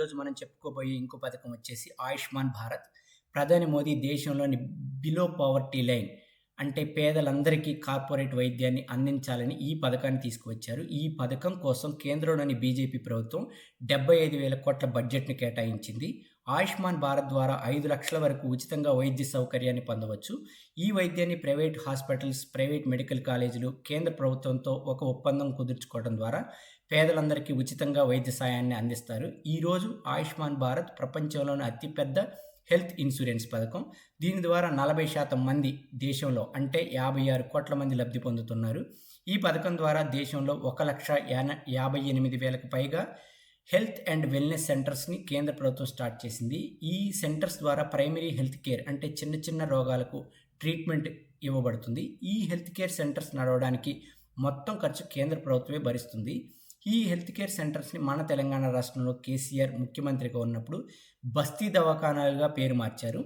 ఈరోజు మనం చెప్పుకోబోయే ఇంకో పథకం వచ్చేసి ఆయుష్మాన్ భారత్. ప్రధాని మోదీ దేశంలోని బిలో పవర్టీ లైన్ అంటే పేదలందరికీ కార్పొరేట్ వైద్యాన్ని అందించాలని ఈ పథకాన్ని తీసుకువచ్చారు. ఈ పథకం కోసం కేంద్రంలోని బీజేపీ ప్రభుత్వం డెబ్బై ఐదు వేల కోట్ల బడ్జెట్ని కేటాయించింది. ఆయుష్మాన్ భారత్ ద్వారా ఐదు లక్షల వరకు ఉచితంగా వైద్య సౌకర్యాన్ని పొందవచ్చు. ఈ వైద్యాన్ని ప్రైవేట్ హాస్పిటల్స్ ప్రైవేట్ మెడికల్ కాలేజీలు కేంద్ర ప్రభుత్వంతో ఒక ఒప్పందం కుదుర్చుకోవడం ద్వారా పేదలందరికీ ఉచితంగా వైద్య సాయాన్ని అందిస్తారు. ఈరోజు ఆయుష్మాన్ భారత్ ప్రపంచంలోని అతిపెద్ద హెల్త్ ఇన్సూరెన్స్ పథకం. దీని ద్వారా నలభై శాతం మంది దేశంలో అంటే యాభై ఆరు కోట్ల మంది లబ్ధి పొందుతున్నారు. ఈ పథకం ద్వారా దేశంలో ఒక లక్ష యాభై ఎనిమిది వేలకు పైగా హెల్త్ అండ్ వెల్నెస్ సెంటర్స్ని కేంద్ర ప్రభుత్వం స్టార్ట్ చేసింది. ఈ సెంటర్స్ ద్వారా ప్రైమరీ హెల్త్ కేర్ అంటే చిన్న చిన్న రోగాలకు ట్రీట్మెంట్ ఇవ్వబడుతుంది. ఈ హెల్త్ కేర్ సెంటర్స్ నడవడానికి మొత్తం ఖర్చు కేంద్ర ప్రభుత్వమే భరిస్తుంది. ఈ హెల్త్ కేర్ సెంటర్స్ని మన తెలంగాణ రాష్ట్రంలో కేసీఆర్ ముఖ్యమంత్రిగా ఉన్నప్పుడు బస్తీ దవాఖానాలుగా పేరు మార్చారు.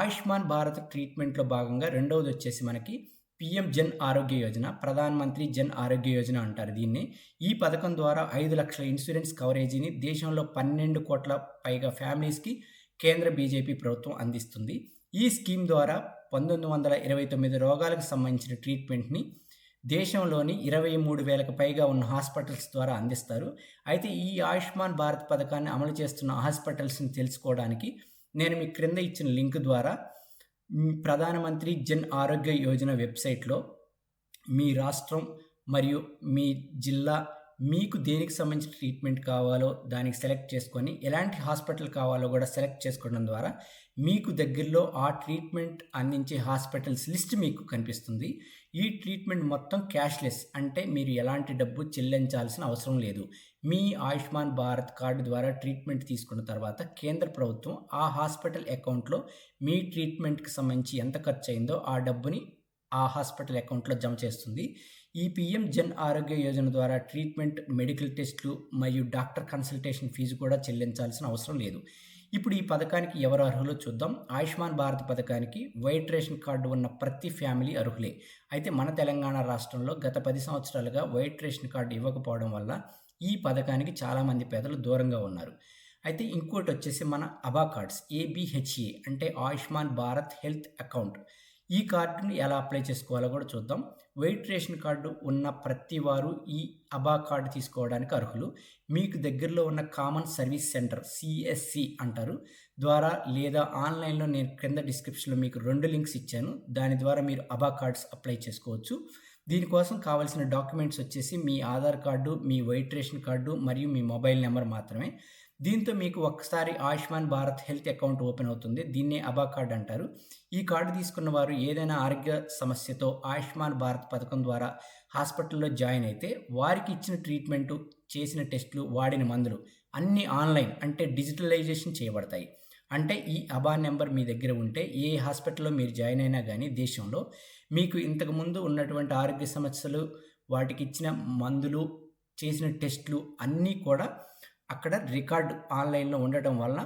ఆయుష్మాన్ భారత్ ట్రీట్మెంట్లో భాగంగా రెండవది వచ్చేసి మనకి పిఎం జన్ ఆరోగ్య యోజన ప్రధానమంత్రి జన్ ఆరోగ్య యోజన అంటారు దీన్ని. ఈ పథకం ద్వారా ఐదు లక్షల ఇన్సూరెన్స్ కవరేజీని దేశంలో పన్నెండు కోట్ల పైగా ఫ్యామిలీస్కి కేంద్ర బీజేపీ ప్రభుత్వం అందిస్తుంది. ఈ స్కీమ్ ద్వారా పంతొమ్మిది వందల ఇరవై తొమ్మిది రోగాలకు సంబంధించిన ట్రీట్మెంట్ని దేశంలోని ఇరవై మూడు వేలకు పైగా ఉన్న హాస్పిటల్స్ ద్వారా అందిస్తారు. అయితే ఈ ఆయుష్మాన్ భారత్ పథకాన్ని అమలు చేస్తున్న హాస్పిటల్స్ని తెలుసుకోవడానికి నేను మీ క్రింద ఇచ్చిన లింక్ ద్వారా ప్రధానమంత్రి జన్ ఆరోగ్య యోజన వెబ్సైట్లో మీ రాష్ట్రం మరియు మీ జిల్లా మీకు దేనికి సంబంధించిన ట్రీట్మెంట్ కావాలో దానికి సెలెక్ట్ చేసుకొని ఎలాంటి హాస్పిటల్ కావాలో కూడా సెలెక్ట్ చేసుకోవడం ద్వారా మీకు దగ్గరలో ఆ ట్రీట్మెంట్ అందించే హాస్పిటల్స్ లిస్ట్ మీకు కనిపిస్తుంది. ఈ ట్రీట్మెంట్ మొత్తం క్యాష్లెస్ అంటే మీరు ఎలాంటి డబ్బు చెల్లించాల్సిన అవసరం లేదు. మీ ఆయుష్మాన్ భారత్ కార్డు ద్వారా ట్రీట్మెంట్ తీసుకున్న తర్వాత కేంద్ర ప్రభుత్వం ఆ హాస్పిటల్ అకౌంట్లో మీ ట్రీట్మెంట్కి సంబంధించి ఎంత ఖర్చు అయిందో ఆ డబ్బుని ఆ హాస్పిటల్ అకౌంట్లో జమ చేస్తుంది. ఈ పిఎం జన్ ఆరోగ్య యోజన ద్వారా ట్రీట్మెంట్ మెడికల్ టెస్టులు మరియు డాక్టర్ కన్సల్టేషన్ ఫీజు కూడా చెల్లించాల్సిన అవసరం లేదు. ఇప్పుడు ఈ పథకానికి ఎవరు అర్హులో చూద్దాం. ఆయుష్మాన్ భారత్ పథకానికి వైట్ రేషన్ కార్డు ఉన్న ప్రతి ఫ్యామిలీ అర్హులే. అయితే మన తెలంగాణ రాష్ట్రంలో గత పది సంవత్సరాలుగా వైట్ రేషన్ కార్డు ఇవ్వకపోవడం వల్ల ఈ పథకానికి చాలామంది పేదలు దూరంగా ఉన్నారు. అయితే ఇంకోటి వచ్చేసి మన అబా కార్డ్స్ ఏబిహెచ్ఏ అంటే ఆయుష్మాన్ భారత్ హెల్త్ అకౌంట్. ఈ కార్డుని ఎలా అప్లై చేసుకోవాలో కూడా చూద్దాం. వెయిట్ రేషన్ కార్డు ఉన్న ప్రతి వారు ఈ అబా కార్డు తీసుకోవడానికి అర్హులు. మీకు దగ్గరలో ఉన్న కామన్ సర్వీస్ సెంటర్ సిఎస్సి అంటారు. ద్వారా లేదా ఆన్లైన్లో నేను క్రింద డిస్క్రిప్షన్లో మీకు రెండు లింక్స్ ఇచ్చాను. దాని ద్వారా మీరు అబా కార్డ్స్ అప్లై చేసుకోవచ్చు. దీనికోసం కావాల్సిన డాక్యుమెంట్స్ వచ్చేసి మీ ఆధార్ కార్డు మీ వైట్ రేషన్ కార్డు మరియు మీ మొబైల్ నెంబర్ మాత్రమే. దీంతో మీకు ఒక్కసారి Ayushman Bharat health account open అవుతుంది. దీన్నే అబా కార్డ్ అంటారు. ఈ కార్డు తీసుకున్న వారు ఏదైనా ఆరోగ్య సమస్యతో ఆయుష్మాన్ భారత్ పథకం ద్వారా హాస్పిటల్లో జాయిన్ అయితే వారికి ఇచ్చిన ట్రీట్మెంట్ చేసిన టెస్టులు వాడిన మందులు అన్నీ ఆన్లైన్ అంటే డిజిటలైజేషన్ చేయబడతాయి. అంటే ఈ అబా నెంబర్ మీ దగ్గర ఉంటే ఏ హాస్పిటల్లో మీరు జాయిన్ అయినా కానీ దేశంలో మీకు ఇంతకుముందు ఉన్నటువంటి ఆరోగ్య సమస్యలు వాటికి ఇచ్చిన మందులు చేసిన టెస్టులు అన్నీ కూడా అక్కడ రికార్డు ఆన్లైన్లో ఉండటం వలన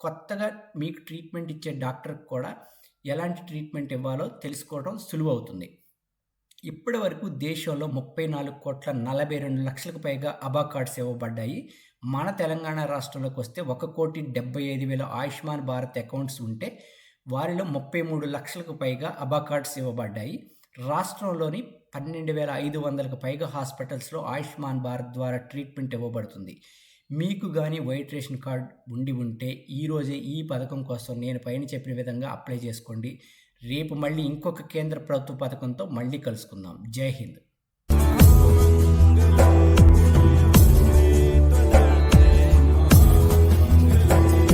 కొత్తగా మీకు ట్రీట్మెంట్ ఇచ్చే డాక్టర్కి కూడా ఎలాంటి ట్రీట్మెంట్ ఇవ్వాలో తెలుసుకోవడం సులువవుతుంది. ఇప్పటి వరకు దేశంలో ముప్పై నాలుగు కోట్ల నలభై రెండు లక్షలకు పైగా అబా కార్డ్స్ ఇవ్వబడ్డాయి. మన తెలంగాణ రాష్ట్రంలోకి వస్తే ఒక కోటి డెబ్బై ఐదు వేల ఆయుష్మాన్ భారత్ అకౌంట్స్ ఉంటే వారిలో ముప్పై మూడు లక్షలకు పైగా అబా కార్డ్స్ ఇవ్వబడ్డాయి. రాష్ట్రంలోని పన్నెండు వేల ఐదు వందలకు పైగా హాస్పిటల్స్లో ఆయుష్మాన్ భారత్ ద్వారా ట్రీట్మెంట్ ఇవ్వబడుతుంది. మీకు కానీ వైట్ రేషన్ కార్డ్ ఉండి ఉంటే ఈరోజే ఈ పథకం కోసం నేను పైన చెప్పిన విధంగా అప్లై చేసుకోండి. రేపు మళ్ళీ ఇంకొక కేంద్ర ప్రభుత్వ పథకంతో మళ్ళీ కలుసుకుందాం. జై హింద్.